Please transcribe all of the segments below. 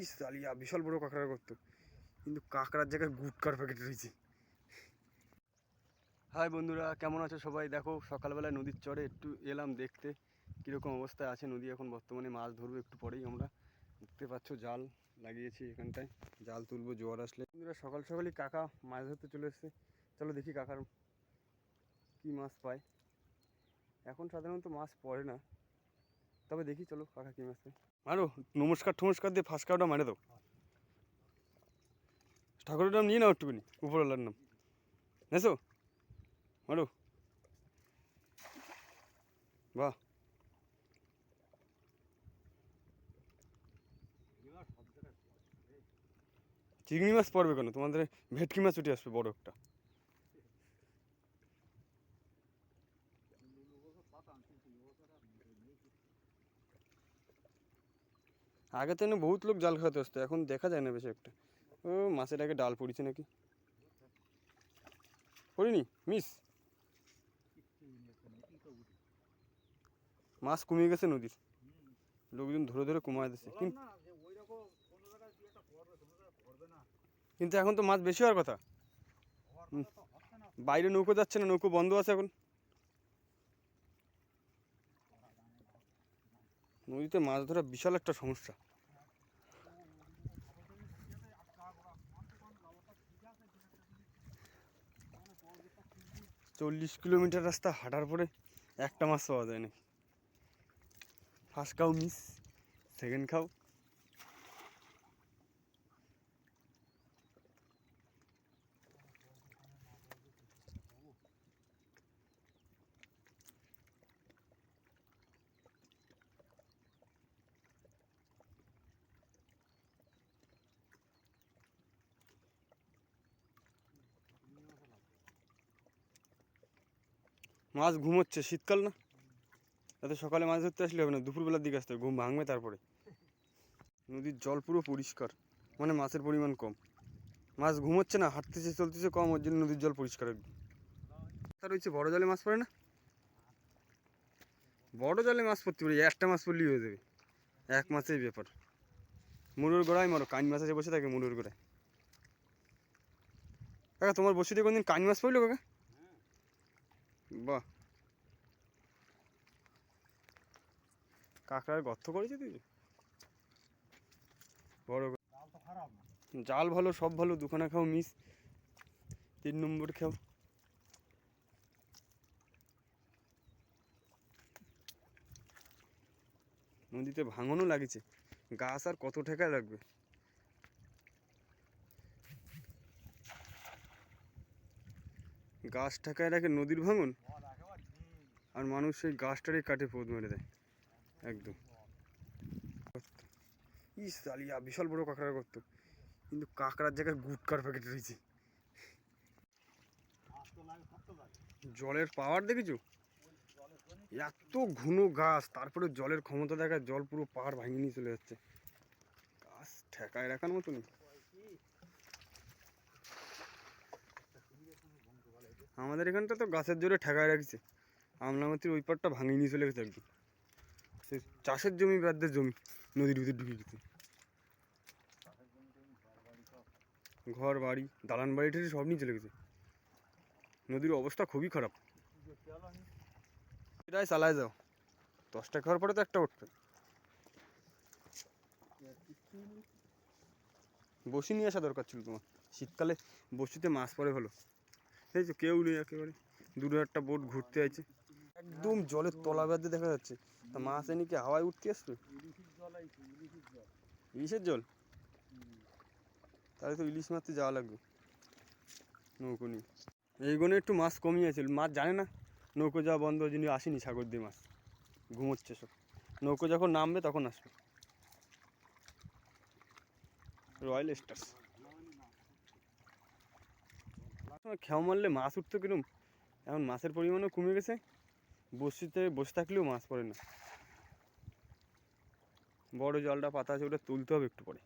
ইস আলিয়া বিশাল বড় কাঁকড়া করতো কিন্তু কাঁকড়ার জায়গায় গুটকার প্যাকেট রয়েছে। হাই বন্ধুরা, কেমন আছো সবাই? দেখো, সকালবেলায় নদীর চরে একটু এলাম দেখতে। কীরকম অবস্থায় আছে নদী এখন? বর্তমানে মাছ ধরবো একটু পরেই আমরা। দেখতে পাচ্ছ, জাল লাগিয়েছি এখানটায়। জাল তুলবো, জোয়ার আসলে। বন্ধুরা, সকাল সকালই কাকা মাছ ধরতে চলে এসছে। চলো দেখি কাকার কী মাছ পায়। এখন সাধারণত মাছ পড়ে না। তবে দেখি, চলো কাকা কী মাছ মারো, নমস্কার টমস্কার দিয়ে ফাঁসকাওটা মারে দাও। ঠাকুরের নাম নিয়ে নাও একটুখানি উপরওয়ালার নাম। নেছো? মারো। বাহ। চিংড়ি মাছ পড়বে কেন? তোমাদের ভেটকি মাছ উঠে আসবে, বড় একটা। আগে তো বহুত লোক জাল খাতে আসতো, এখন দেখা যায় না বেশি একটা। ও, মাছের আগে ডাল পড়েছে নাকি? পড়িনি? মিস? মাছ কমিয়ে গেছে নদীর। লোকজন ধরে ধরে কমায় দিচ্ছে কিন্তু এখন তো মাছ বেশি হওয়ার কথা। বাইরে নৌকো যাচ্ছে না, নৌকো বন্ধ আছে এখন। নদীতে মাছ ধরা বিশাল একটা সমস্যা। চল্লিশ কিলোমিটার রাস্তা হাঁটার পরে একটা মাছ পাওয়া যায় নাকি ফার্স্ট খাও মিস সেকেন্ড খাও মাছ ঘুমোচ্ছে, শীতকাল না? তাতে সকালে মাছ ধরতে আসলে হবে না, দুপুরবেলার দিকে আসতে ঘুম ভাঙবে তারপরে। নদীর জল পুরো পরিষ্কার মানে মাছের পরিমাণ কম। মাছ ঘুমোচ্ছে না, হাঁটতেছে, চলতেছে কম, ওর জন্য নদীর জল পরিষ্কার একদম তার রয়েছে বড় জলে মাছ পড়ে না? বড় জলে মাছ পড়তে পারি, একটা মাছ পড়লেই হয়ে যাবে। এক মাছেই ব্যাপার। মুড়োর গোড়ায় মারো কান মাছ আছে, বসে থাকে মুড়োর গোড়ায়। কাকা, তোমার বসিতে কোনদিন কান মাছ পড়ল, কাকা? বাহ। কাঁকড়ার গর্ত করেছে তুই? বড় জাল ভালো সব ভালো দুখানা খাও মিস। তিন নম্বর খাও। নদীতে ভাঙনও লাগিছে। গাছ আর কত ঠেকা লাগবে গাছ ঠেকায় রাখে নদীর ভাঙন? আর মানুষ সেই গাছটারই কাটে পোদ মেরে দেয়। একদম। ইস আলিয়া, বিশাল বড় কাঁকড়া করতো কিন্তু কাঁকড়ার জায়গায় গুটকার প্যাকেট রয়েছে। জলের পাওয়ার দেখেছ? এত ঘন গাছ, তারপরে জলের ক্ষমতা দেখা জল পুরো পাহাড় ভাঙিয়ে নিয়ে চলে যাচ্ছে। গাছ ঠেকায় রাখার মতো নেই আমাদের এখানটা তো গাছের জোরে ঠেকায় রাখছে। আমলামাতির ওই পারটা ভাঙিয়ে নিয়ে চলে গেছে একদম। সে চাষের জমি বাদদের জমি, নদীর ভিতরে ঢুকে গেছে। ঘর, বাড়ি, দালান বাড়ি ঠেড়ে সব নিয়ে চলে গেছে। নদীর অবস্থা খুবই খারাপ। এটাই চালায় যাও। দশটা খাওয়ার পরে তো একটা উঠবে। বসি নিয়ে আসা দরকার ছিল তোমার। শীতকালে বসিতে মাছ পড়ে হলো এই তো কেউ নেই একেবারে। দূরে একটা বোট ঘুরতে আছে। একদম জলের তলা বেঁধে দেখা যাচ্ছে। তা মাছ এনে কি? হাওয়ায় উঠতে আসবে ইলিশের জল? তাহলে তো ইলিশ মারতে যাওয়া লাগবে। নৌকো নিয়ে। এইগুলো একটু মাছ কমিয়েছিল মাছ জানে না? নৌকো যাওয়া বন্ধ জন্য আসেনি সাগর দিয়ে মাছ। ঘুমোচ্ছে সব। নৌকো যখন নামবে তখন আসবে। Royal stars. খেয়া মারলে মাছ উঠতো কিরম? এখন মাছের পরিমাণও কমে গেছে। বসিতে বসে থাকলেও মাছ পড়ে না। বড় জলটা পাতা আছে, ওটা তুলতে হবে একটু পরে।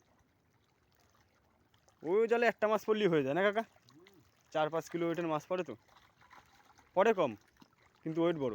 ওই জলে একটা মাছ পড়লেই হয়ে যায়, না কাকা? চার পাঁচ কিলো ওয়েটের মাছ পড়ে তো? পড়ে কম, কিন্তু ওয়েট বড়।